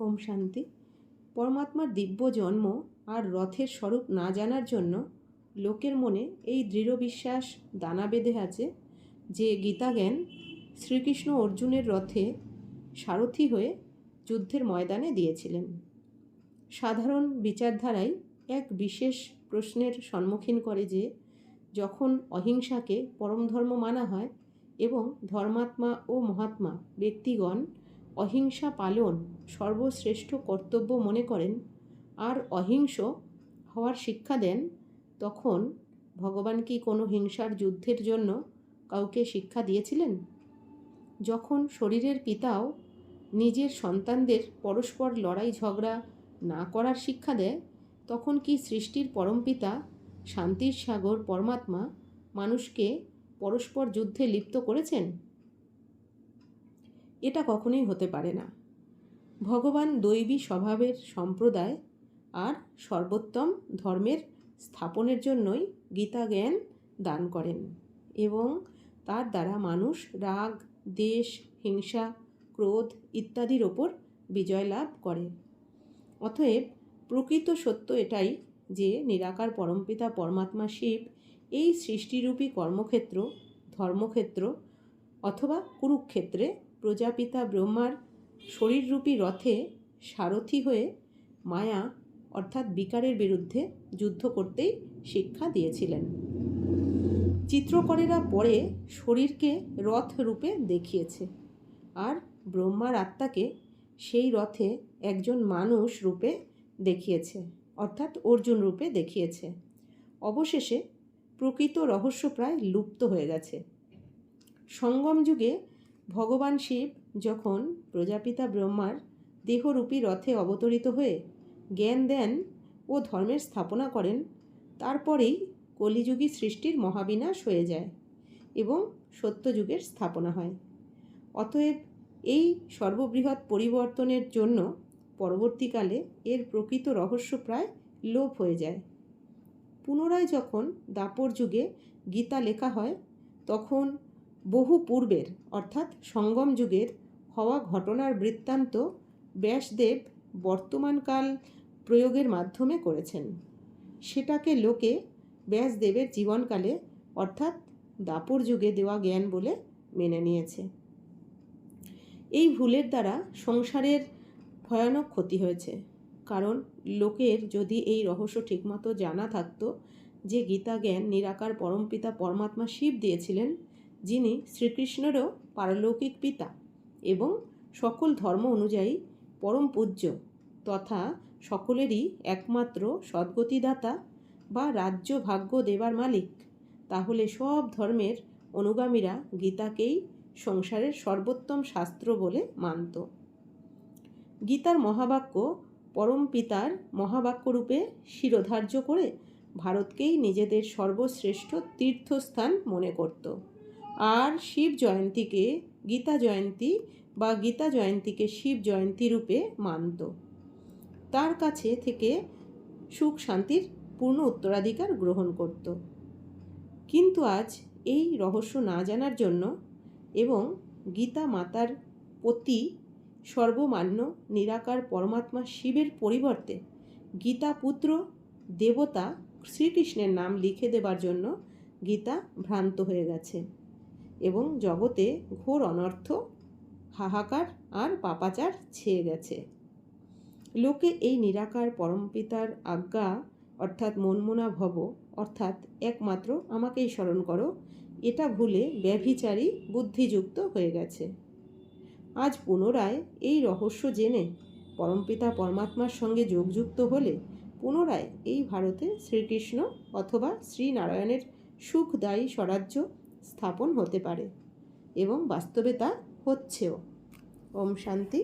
ওম শান্তি। পরমাত্মার দিব্য জন্ম আর রথের স্বরূপ না জানার জন্য লোকের মনে এই দৃঢ় বিশ্বাস দানা বেঁধে আছে যে গীতাজ্ঞান শ্রীকৃষ্ণ অর্জুনের রথে সারথি হয়ে যুদ্ধের ময়দানে দিয়েছিলেন। সাধারণ বিচারধারায় এক বিশেষ প্রশ্নের সম্মুখীন করে যে যখন অহিংসাকে পরম ধর্ম মানা হয় এবং ধর্মাত্মা ও মহাত্মা ব্যক্তিগণ অহিংসা পালন সর্বশ্রেষ্ঠ কর্তব্য মনে করেন আর অহিংস হওয়ার শিক্ষা দেন, তখন ভগবান কি কোনো হিংসার যুদ্ধের জন্য কাউকে শিক্ষা দিয়েছিলেন? যখন শরীরের পিতাও নিজের সন্তানদের পরস্পর লড়াই ঝগড়া না করার শিক্ষা দেয়, তখন কি সৃষ্টির পরমপিতা শান্তির সাগর পরমাত্মা মানুষকে পরস্পর যুদ্ধে লিপ্ত করেছেন? এটা কখনোই হতে পারে না। ভগবান দৈবী স্বভাবের সম্প্রদায় আর সর্বোত্তম ধর্মের স্থাপনের জন্যই গীতা জ্ঞান দান করেন এবং তার দ্বারা মানুষ রাগ, দেশ, হিংসা, ক্রোধ ইত্যাদির ওপর বিজয় লাভ করে। অতএব প্রকৃত সত্য এটাই যে নিরাকার পরমপিতা পরমাত্মা শিব এই সৃষ্টিরূপী কর্মক্ষেত্র, ধর্মক্ষেত্র অথবা কুরুক্ষেত্রে প্রজাপিতা ব্রহ্মার শরীররূপী রথে সারথি হয়ে মায়া, অর্থাৎ বিকারের বিরুদ্ধে যুদ্ধ করতেই শিক্ষা দিয়েছিলেন। চিত্রকরেরা পরে শরীরকে রথ রূপে দেখিয়েছে। আর ব্রহ্মার আত্মাকে সেই রথে একজন মানুষ রূপে দেখিয়েছে, অর্থাৎ অর্জুন রূপে দেখিয়েছে। অবশেষে প্রকৃত রহস্য প্রায় লুপ্ত হয়ে গেছে। সঙ্গম যুগে ভগবান শিব যখন প্রজাপিতা ব্রহ্মার দেহরূপী রথে অবতরিত হয়ে জ্ঞান দেন ও ধর্মের স্থাপনা করেন, তারপরেই কলিযুগী সৃষ্টির মহাবিনাশ হয়ে যায় এবং সত্যযুগের স্থাপনা হয়। অতএব এই সর্ববৃহৎ পরিবর্তনের জন্য পরবর্তীকালে এর প্রকৃত রহস্য প্রায় লোপ হয়ে যায়। পুনরায় যখন দাপর যুগে গীতা লেখা হয়, তখন বহু পূর্বের, অর্থাৎ সঙ্গম যুগের হওয়া ঘটনার বৃত্তান্ত ব্যাসদেব বর্তমানকাল প্রয়োগের মাধ্যমে করেছেন। সেটাকে লোকে ব্যাসদেবের জীবনকালে, অর্থাৎ দাপর যুগে দেওয়া জ্ঞান বলে মেনে নিয়েছে। এই ভুলের দ্বারা সংসারের ভয়ানক ক্ষতি হয়েছে। কারণ লোকের যদি এই রহস্য ঠিকমতো জানা থাকতো যে গীতা জ্ঞান নিরাকার পরমপিতা পরমাত্মা শিব দিয়েছিলেন, যিনি শ্রীকৃষ্ণেরও পারলৌকিক পিতা এবং সকল ধর্ম অনুযায়ী পরম পূজ্য তথা সকলেরই একমাত্র সদ্গতিদাতা বা রাজ্য ভাগ্য দেবার মালিক, তাহলে সব ধর্মের অনুগামীরা গীতাকেই সংসারের সর্বোত্তম শাস্ত্র বলে মানত। গীতার মহাবাক্য পরম পিতার মহাবাক্যরূপে শিরোধার্য করে ভারতকেই নিজেদের সর্বশ্রেষ্ঠ তীর্থস্থান মনে করত। আর শিব জয়ন্তীকে গীতা জয়ন্তী বা গীতা জয়ন্তীকে শিব জয়ন্তী রূপে মানত। তার কাছে থেকে সুখ শান্তির পূর্ণ উত্তরাধিকার গ্রহণ করত। কিন্তু আজ এই রহস্য না জানার জন্য এবং গীতা মাতার প্রতি সর্বমান্য নিরাকার পরমাত্মা শিবের পরিবর্তে গীতা পুত্র দেবতা শ্রীকৃষ্ণের নাম লিখে দেবার জন্য গীতা ভ্রান্ত হয়ে গেছে। এবং জগতে ঘোর অনর্থ, হাহাকার আর পাপাচার ছেয়ে গেছে। লোকে এই নিরাকার পরমপিতার আজ্ঞা, অর্থাৎ মনমোনা ভব, অর্থাৎ একমাত্র আমাকেই স্মরণ করো, এটা ভুলে ব্যভিচারী বুদ্ধিযুক্ত হয়ে গেছে। আজ পুনরায় এই রহস্য জেনে পরমপিতা পরমাত্মার সঙ্গে যোগযুক্ত হলে পুনরায় এই ভারতে শ্রীকৃষ্ণ অথবা শ্রীনারায়ণের সুখদায়ী স্বরাজ্য স্থাপন হতে পারে এবং বাস্তবে তা হচ্ছেও। ওম শান্তি।